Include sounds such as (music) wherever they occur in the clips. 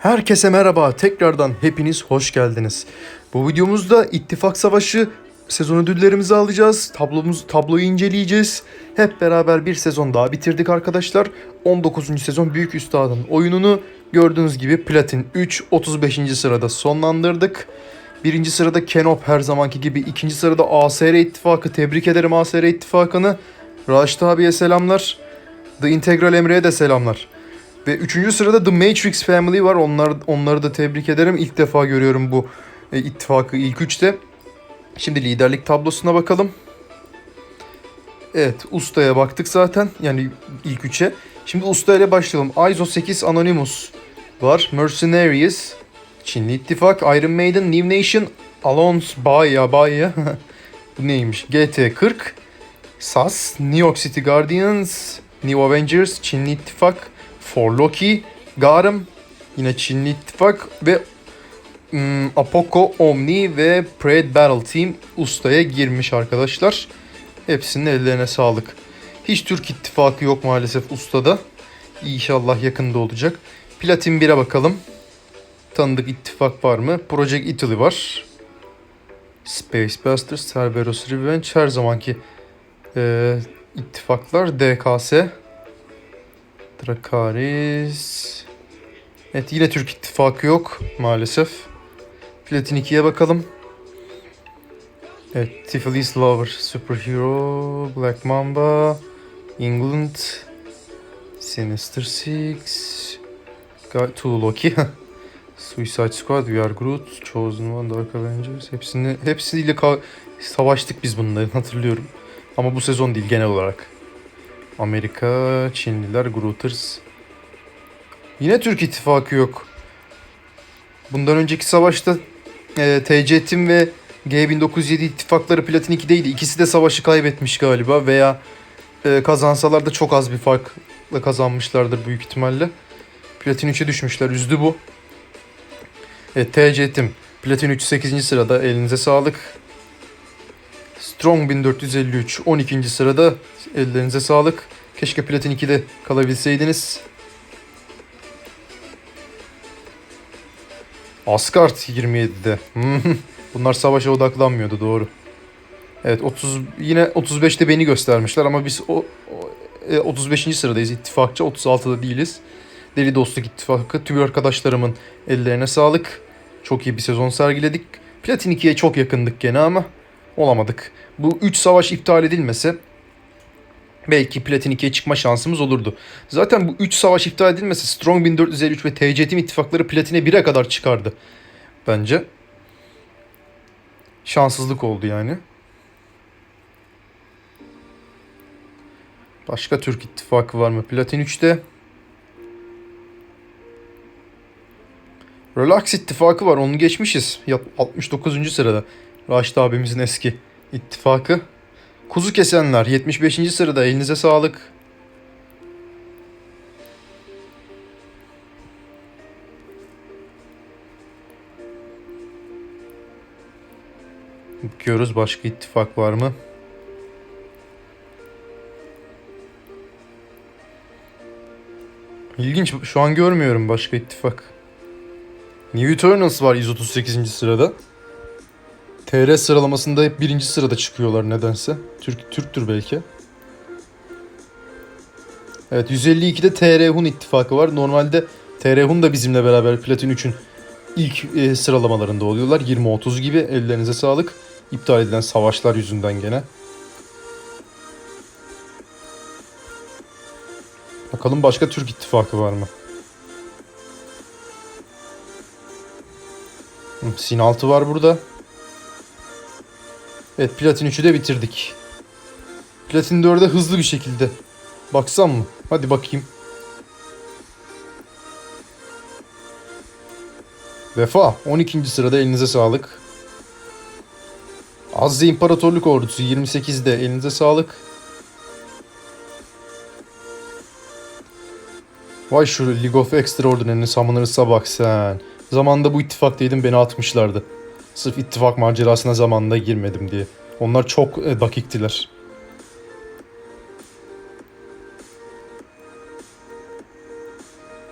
Herkese merhaba. Tekrardan hepiniz hoş geldiniz. Bu videomuzda İttifak Savaşı sezon ödüllerimizi alacağız. Tablomuz, tabloyu inceleyeceğiz. Hep beraber bir sezon daha bitirdik arkadaşlar. 19. sezon Büyük Üstad'ın oyununu gördüğünüz gibi Platin 3 35. sırada sonlandırdık. Birinci sırada Kenop her zamanki gibi. ikinci sırada ASR İttifakı. Tebrik ederim ASR İttifakı'nı. Raşit abiye selamlar. The Integral Emre'ye de selamlar. Ve üçüncü sırada The Matrix Family var. Onlar, onları da tebrik ederim. İlk defa görüyorum bu e, ittifakı ilk üçte. Şimdi liderlik tablosuna bakalım. Evet Usta'ya baktık zaten. Yani ilk üçe. Şimdi Usta başlayalım. ISO 8 Anonymous var. Mercenaries. Çinli İttifak. Iron Maiden. New Nation. Alonso Baya Baya. (laughs) bu neymiş? GT 40. SAS. New York City Guardians. New Avengers. Çinli İttifak. For Loki, Garem, yine Çinli İttifak ve hmm, Apoco, Omni ve Parade Battle Team ustaya girmiş arkadaşlar. Hepsinin ellerine sağlık. Hiç Türk İttifakı yok maalesef ustada. İnşallah yakında olacak. Platin 1'e bakalım. Tanıdık ittifak var mı? Project Italy var. Space Busters, Cerberus Revenge her zamanki e, ittifaklar. DKS, Drakaris. Evet yine Türk ittifakı yok maalesef. Platin 2'ye bakalım. Evet Tiflis Lover, Superhero, Black Mamba, England, Sinister Six, Two Loki, (laughs) Suicide Squad, We Are Groot, Chosen One, Dark Avengers. Hepsini, hepsiyle savaştık biz bunları hatırlıyorum. Ama bu sezon değil genel olarak. Amerika, Çinliler, Grooters. Yine Türk ittifakı yok. Bundan önceki savaşta e, TC ve G1907 ittifakları Platin 2'deydi. İkisi de savaşı kaybetmiş galiba veya e, kazansalar da çok az bir farkla kazanmışlardır büyük ihtimalle. Platin 3'e düşmüşler. Üzdü bu. Evet, TC. Platin 3 8. sırada. Elinize sağlık. Strong 1453 12. sırada. Ellerinize sağlık. Keşke Platin 2'de kalabilseydiniz. Asgard 27'de. Hmm, (laughs) Bunlar savaşa odaklanmıyordu doğru. Evet 30 yine 35'te beni göstermişler ama biz o, o e, 35. sıradayız ittifakça 36'da değiliz. Deli Dostluk İttifakı tüm arkadaşlarımın ellerine sağlık. Çok iyi bir sezon sergiledik. Platin 2'ye çok yakındık gene ama olamadık. Bu 3 savaş iptal edilmese belki Platin 2'ye çıkma şansımız olurdu. Zaten bu 3 savaş iptal edilmese Strong 1453 ve TC Team ittifakları Platin'e 1'e kadar çıkardı. Bence. Şanssızlık oldu yani. Başka Türk ittifakı var mı? Platin 3'te. Relax ittifakı var. Onu geçmişiz. Ya- 69. sırada. Raşit abimizin eski ittifakı. Kuzu kesenler 75. sırada. Elinize sağlık. Bakıyoruz başka ittifak var mı? İlginç. Şu an görmüyorum başka ittifak. New Eternals var 138. sırada. TR sıralamasında hep birinci sırada çıkıyorlar nedense. Türk Türktür belki. Evet 152'de TR Hun ittifakı var. Normalde TR Hun da bizimle beraber Platin 3'ün ilk e, sıralamalarında oluyorlar. 20-30 gibi ellerinize sağlık. İptal edilen savaşlar yüzünden gene. Bakalım başka Türk ittifakı var mı? Sin 6 var burada. Evet Platin 3'ü de bitirdik. Platin 4'e hızlı bir şekilde. Baksam mı? Hadi bakayım. Vefa 12. sırada elinize sağlık. Azze İmparatorluk Ordusu 28'de elinize sağlık. Vay şu League of Extraordinary'nin Summoners'a bak sen. Zamanında bu ittifaktaydım beni atmışlardı. Sırf ittifak macerasına zamanında girmedim diye. Onlar çok e, dakiktiler.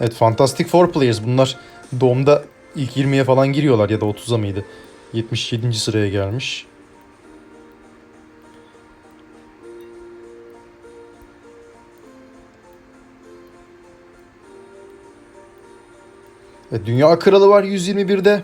Evet Fantastic Four Players bunlar Dom'da ilk 20'ye falan giriyorlar ya da 30'a mıydı? 77. sıraya gelmiş. E, Dünya Kralı var 121'de.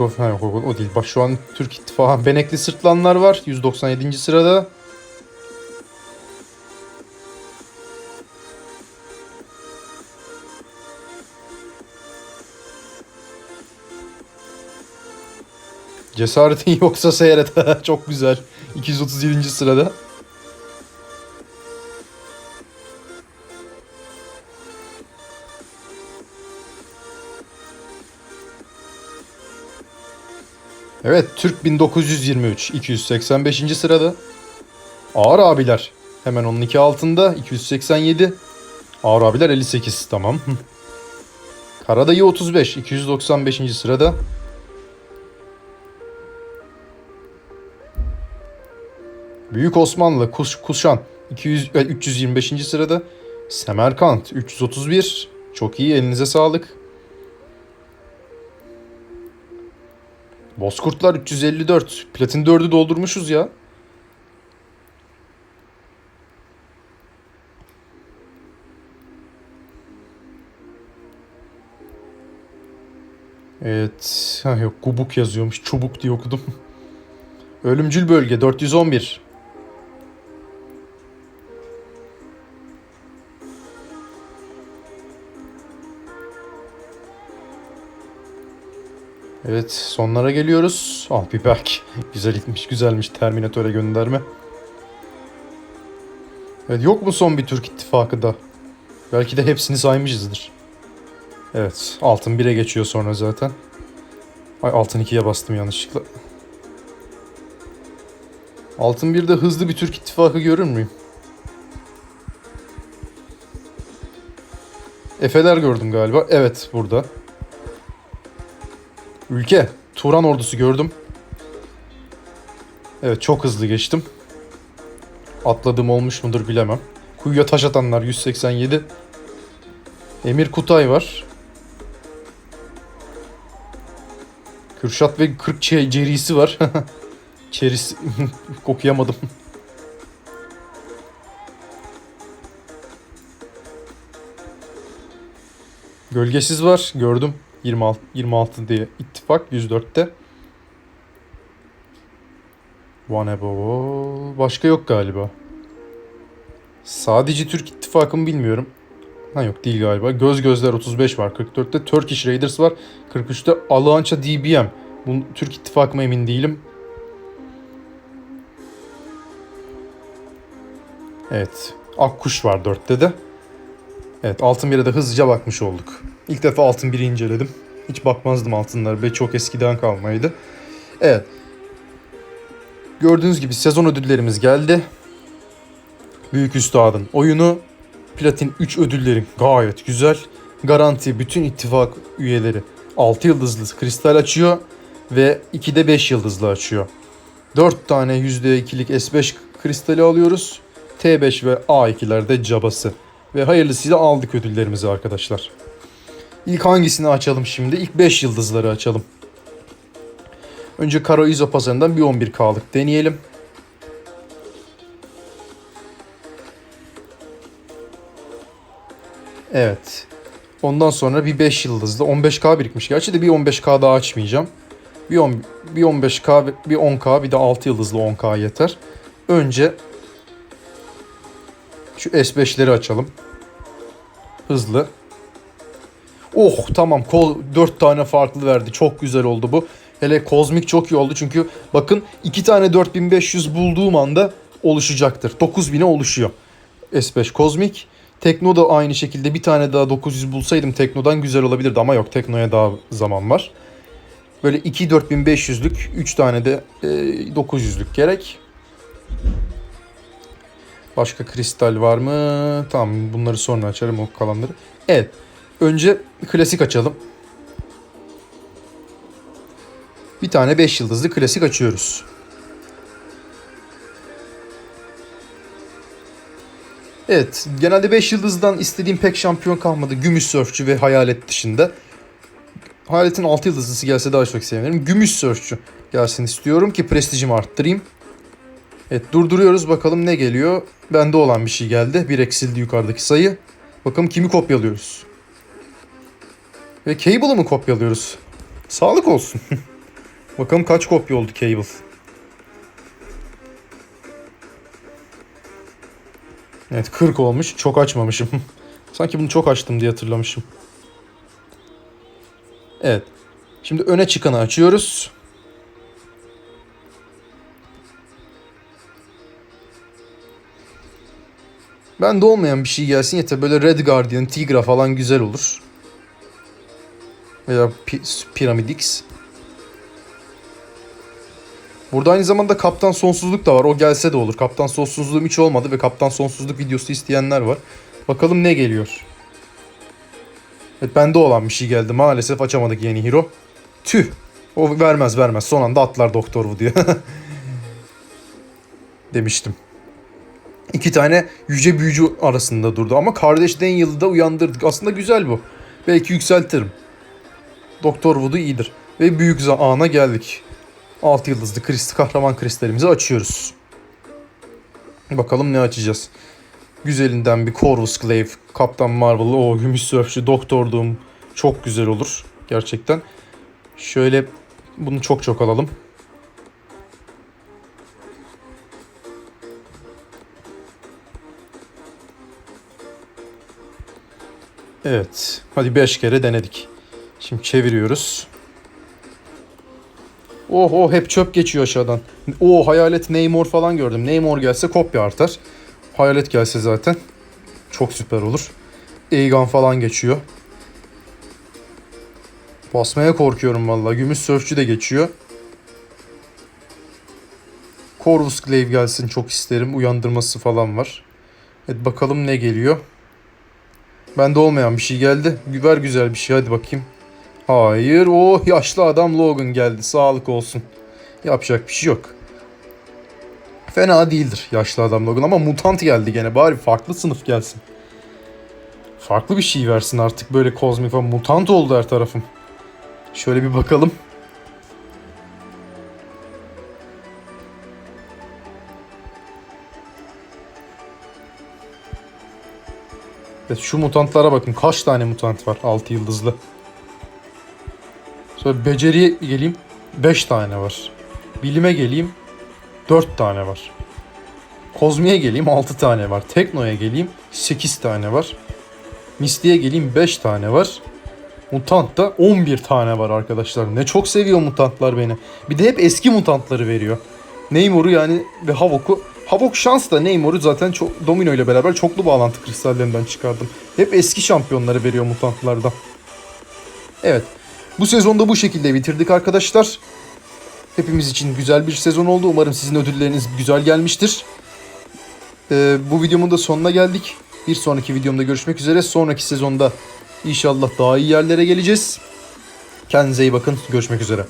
Of ha, o, o değil. Bak şu an Türk İttifakı Benekli Sırtlanlar var. 197. sırada. Cesaretin (laughs) yoksa seyret. (laughs) Çok güzel. 237. sırada. Evet Türk 1923 285. sırada. Ağır abiler hemen onun iki altında 287. Ağır abiler 58 tamam. Karadayı 35 295. sırada. Büyük Osmanlı Kuş, Kuşan 200, e, 325. sırada. Semerkant 331. Çok iyi elinize sağlık. Bozkurtlar 354. Platin 4'ü doldurmuşuz ya. Evet. Ha yok Gubuk yazıyormuş. Çubuk diye okudum. (laughs) Ölümcül bölge 411. Evet sonlara geliyoruz. Al bir back. (laughs) Güzel gitmiş güzelmiş Terminator'a gönderme. Evet yok mu son bir Türk ittifakı da? Belki de hepsini saymışızdır. Evet altın 1'e geçiyor sonra zaten. Ay altın 2'ye bastım yanlışlıkla. Altın 1'de hızlı bir Türk ittifakı görür müyüm? Efeler gördüm galiba. Evet burada. Ülke. Turan ordusu gördüm. Evet çok hızlı geçtim. Atladığım olmuş mudur bilemem. Kuyuya taş atanlar 187. Emir Kutay var. Kürşat ve 40 çe- cerisi var. (laughs) Çerisi (laughs) okuyamadım. Gölgesiz var gördüm. 26 26 diye ittifak 104'te. One above all. Başka yok galiba. Sadece Türk ittifakı bilmiyorum. Ha yok değil galiba. Göz Gözler 35 var. 44'te Turkish Raiders var. 43'te Alança DBM. Bu Türk ittifakı mı emin değilim. Evet. Akkuş var 4'te de. Evet altın 1'e de hızlıca bakmış olduk. İlk defa altın 1'i inceledim. Hiç bakmazdım altınlara ve çok eskiden kalmaydı. Evet. Gördüğünüz gibi sezon ödüllerimiz geldi. Büyük Üstad'ın oyunu. Platin 3 ödüllerim gayet güzel. Garanti bütün ittifak üyeleri 6 yıldızlı kristal açıyor ve 2'de 5 yıldızlı açıyor. 4 tane %2'lik S5 kristali alıyoruz. T5 ve A2'lerde cabası. Ve hayırlısıyla aldık ödüllerimizi arkadaşlar. İlk hangisini açalım şimdi? İlk 5 yıldızları açalım. Önce Karo İzo pazarından bir 11K'lık deneyelim. Evet. Ondan sonra bir 5 yıldızlı 15K birikmiş. Gerçi de bir 15K daha açmayacağım. Bir, 10, bir 15K, bir 10K, bir de 6 yıldızlı 10K yeter. Önce şu S5'leri açalım. Hızlı. Oh tamam kol 4 tane farklı verdi. Çok güzel oldu bu. Hele kozmik çok iyi oldu çünkü bakın 2 tane 4500 bulduğum anda oluşacaktır. 9000'e oluşuyor. S5 kozmik. Tekno da aynı şekilde bir tane daha 900 bulsaydım Tekno'dan güzel olabilirdi ama yok Tekno'ya daha zaman var. Böyle 2 4500'lük 3 tane de e, 900'lük gerek. Başka kristal var mı? Tamam bunları sonra açarım o kalanları. Evet. Önce klasik açalım. Bir tane 5 yıldızlı klasik açıyoruz. Evet, genelde 5 yıldızdan istediğim pek şampiyon kalmadı. Gümüş Sörfçü ve Hayalet dışında. Hayalet'in 6 yıldızlısı gelse daha çok sevinirim. Gümüş Sörfçü gelsin istiyorum ki prestijimi arttırayım. Evet durduruyoruz bakalım ne geliyor. Bende olan bir şey geldi. Bir eksildi yukarıdaki sayı. Bakalım kimi kopyalıyoruz. Ve Cable'ı mı kopyalıyoruz? Sağlık olsun. (laughs) bakalım kaç kopya oldu Cable. Evet 40 olmuş. Çok açmamışım. (laughs) Sanki bunu çok açtım diye hatırlamışım. Evet. Şimdi öne çıkanı açıyoruz. Ben de olmayan bir şey gelsin yeter. Böyle Red Guardian, Tigra falan güzel olur. Veya Pi- Pyramid X. Burada aynı zamanda Kaptan Sonsuzluk da var. O gelse de olur. Kaptan Sonsuzluğum hiç olmadı ve Kaptan Sonsuzluk videosu isteyenler var. Bakalım ne geliyor. Evet bende olan bir şey geldi. Maalesef açamadık yeni hero. Tüh. O vermez vermez. Son anda atlar Doktor Wu diye. (laughs) Demiştim. İki tane yüce büyücü arasında durdu. Ama kardeş Daniel'ı da uyandırdık. Aslında güzel bu. Belki yükseltirim. Doktor Wood'u iyidir. Ve büyük ana geldik. 6 yıldızlı krist kahraman kristalimizi açıyoruz. Bakalım ne açacağız. Güzelinden bir Corvus Glaive, Kaptan Marvel, o Gümüş Sörfçü, Doktor Doom çok güzel olur gerçekten. Şöyle bunu çok çok alalım. Evet. Hadi 5 kere denedik. Şimdi çeviriyoruz. Oh oh hep çöp geçiyor aşağıdan. Oh hayalet Neymar falan gördüm. Neymar gelse kopya artar. Hayalet gelse zaten çok süper olur. Aegon falan geçiyor. Basmaya korkuyorum vallahi. Gümüş sörfçü de geçiyor. Corvus Glaive gelsin çok isterim. Uyandırması falan var. Evet bakalım ne geliyor. Bende olmayan bir şey geldi. Güver güzel bir şey hadi bakayım. Hayır o yaşlı adam Logan geldi. Sağlık olsun. Yapacak bir şey yok. Fena değildir yaşlı adam Logan ama mutant geldi gene. Bari farklı sınıf gelsin. Farklı bir şey versin artık böyle kozmik falan. Mutant oldu her tarafım. Şöyle bir bakalım. Evet, şu mutantlara bakın. Kaç tane mutant var 6 yıldızlı. Sonra beceriye geleyim 5 tane var. Bilime geleyim 4 tane var. Kozmiye geleyim 6 tane var. Tekno'ya geleyim 8 tane var. Misty'ye geleyim 5 tane var. Mutant da 11 tane var arkadaşlar. Ne çok seviyor mutantlar beni. Bir de hep eski mutantları veriyor. Neymor'u yani ve Havok'u. Havok şans da Neymor'u zaten çok, Domino ile beraber çoklu bağlantı kristallerinden çıkardım. Hep eski şampiyonları veriyor mutantlardan. Evet. Bu sezonda bu şekilde bitirdik arkadaşlar. Hepimiz için güzel bir sezon oldu. Umarım sizin ödülleriniz güzel gelmiştir. Ee, bu videomun da sonuna geldik. Bir sonraki videomda görüşmek üzere. Sonraki sezonda inşallah daha iyi yerlere geleceğiz. Kendinize iyi bakın. Görüşmek üzere.